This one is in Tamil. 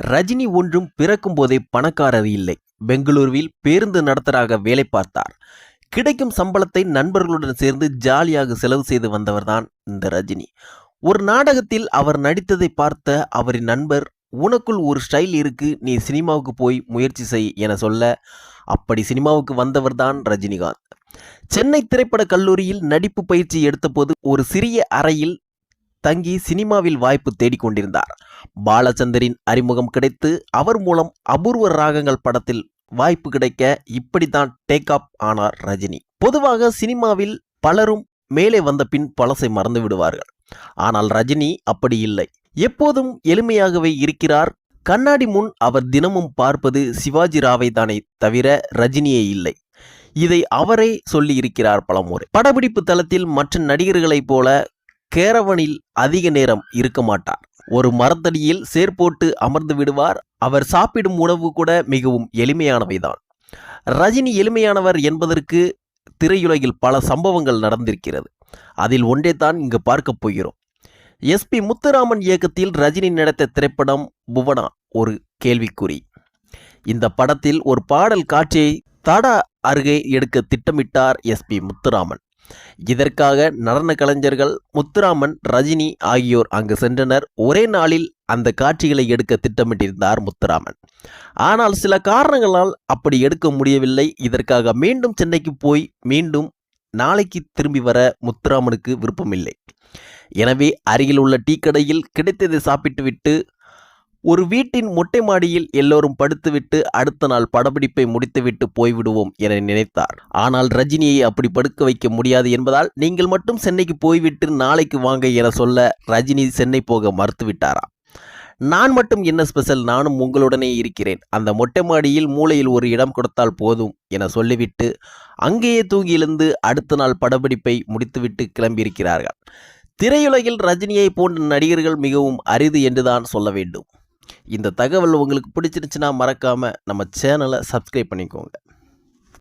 ரஜினி ஒன்றும் பிறக்கும் போதே பணக்காரர் இல்லை. பெங்களூருவில் பேருந்து நடத்தராக வேலை பார்த்தார். கிடைக்கும் சம்பளத்தை நண்பர்களுடன் சேர்ந்து ஜாலியாக செலவு செய்து வந்தவர்தான் இந்த ரஜினி. ஒரு நாடகத்தில் அவர் நடித்ததை பார்த்த அவரின் நண்பர் உனக்குள் ஒரு ஸ்டைல் இருக்கு நீ சினிமாவுக்கு போய் முயற்சி செய் என சொல்ல அப்படி சினிமாவுக்கு வந்தவர்தான் ரஜினிகாந்த். சென்னை திரைப்பட கல்லூரியில் நடிப்பு பயிற்சி எடுத்தபோது ஒரு சிறிய அறையில் தங்கி சினிமாவில் வாய்ப்பு தேடிக்கொண்டிருந்தார். பாலச்சந்தரின் அறிமுகம் கிடைத்து அவர் மூலம் அபூர்வ ராகங்கள் படத்தில் வாய்ப்பு கிடைக்க இப்படித்தான் டேக் ஆப் ஆனார் ரஜினி. பொதுவாக சினிமாவில் பலரும் மேலே வந்த பின் பழசை மறந்து விடுவார்கள். ஆனால் ரஜினி அப்படி இல்லை. எப்போதும் எளிமையாகவே இருக்கிறார். கண்ணாடி முன் அவர் தினமும் பார்ப்பது சிவாஜி ராவை தானே தவிர ரஜினியே இல்லை. இதை அவரே சொல்லி இருக்கிறார் பலமுறை. படப்பிடிப்பு தளத்தில் மற்ற நடிகர்களைப் போல கேரவனில் அதிக நேரம் இருக்க மாட்டார். ஒரு மரத்தடியில் சேர்போட்டு அமர்ந்து விடுவார். அவர் சாப்பிடும் உணவு கூட மிகவும் எளிமையானவைதான். ரஜினி எளிமையானவர் என்பதற்கு திரையுலகில் பல சம்பவங்கள் நடந்திருக்கிறது. அதில் ஒன்றே தான் இங்கு பார்க்கப் போகிறோம். எஸ்பி முத்துராமன் இயக்கத்தில் ரஜினி நடித்த திரைப்படம் புவனா ஒரு கேள்விக்குறி. இந்த படத்தில் ஒரு பாடல் காட்சியை தடா அருகே எடுக்க திட்டமிட்டார் எஸ்பி முத்துராமன். இதற்காக நடன கலைஞர்கள் முத்துராமன் ரஜினி ஆகியோர் அங்கு சென்றனர். ஒரே நாளில் அந்த காட்சிகளை எடுக்க திட்டமிட்டிருந்தார் முத்துராமன். ஆனால் சில காரணங்களால் அப்படி எடுக்க முடியவில்லை. இதற்காக மீண்டும் சென்னைக்கு போய் மீண்டும் நாளைக்கு திரும்பி வர முத்துராமனுக்கு விருப்பமில்லை. எனவே அருகில் உள்ள டீ கடையில் கிடைத்ததை சாப்பிட்டுவிட்டு ஒரு வீட்டின் மொட்டை மாடியில் எல்லோரும் படுத்துவிட்டு அடுத்த நாள் படப்பிடிப்பை முடித்துவிட்டு போய்விடுவோம் என நினைத்தார். ஆனால் ரஜினியை அப்படி படுக்க வைக்க முடியாது என்பதால் நீங்கள் மட்டும் சென்னைக்கு போய்விட்டு நாளைக்கு வாங்க என சொல்ல ரஜினி சென்னை போக மறுத்துவிட்டாரா? நான் மட்டும் என்ன ஸ்பெஷல் நானும் உங்களுடனே இருக்கிறேன். அந்த மொட்டை மாடியில் மூலையில் ஒரு இடம் கொடுத்தால் போதும் என சொல்லிவிட்டு அங்கேயே தூங்கி எழுந்து அடுத்த நாள் படப்பிடிப்பை முடித்துவிட்டு கிளம்பியிருக்கிறார்கள். திரையுலகில் ரஜினியை போன்ற நடிகர்கள் மிகவும் அரிது என்றுதான் சொல்ல வேண்டும். இந்த தகவல் உங்களுக்கு பிடிச்சிருந்துச்சுன்னா மறக்காமல் நம்ம சேனலை சப்ஸ்கிரைப் பண்ணிக்கோங்க.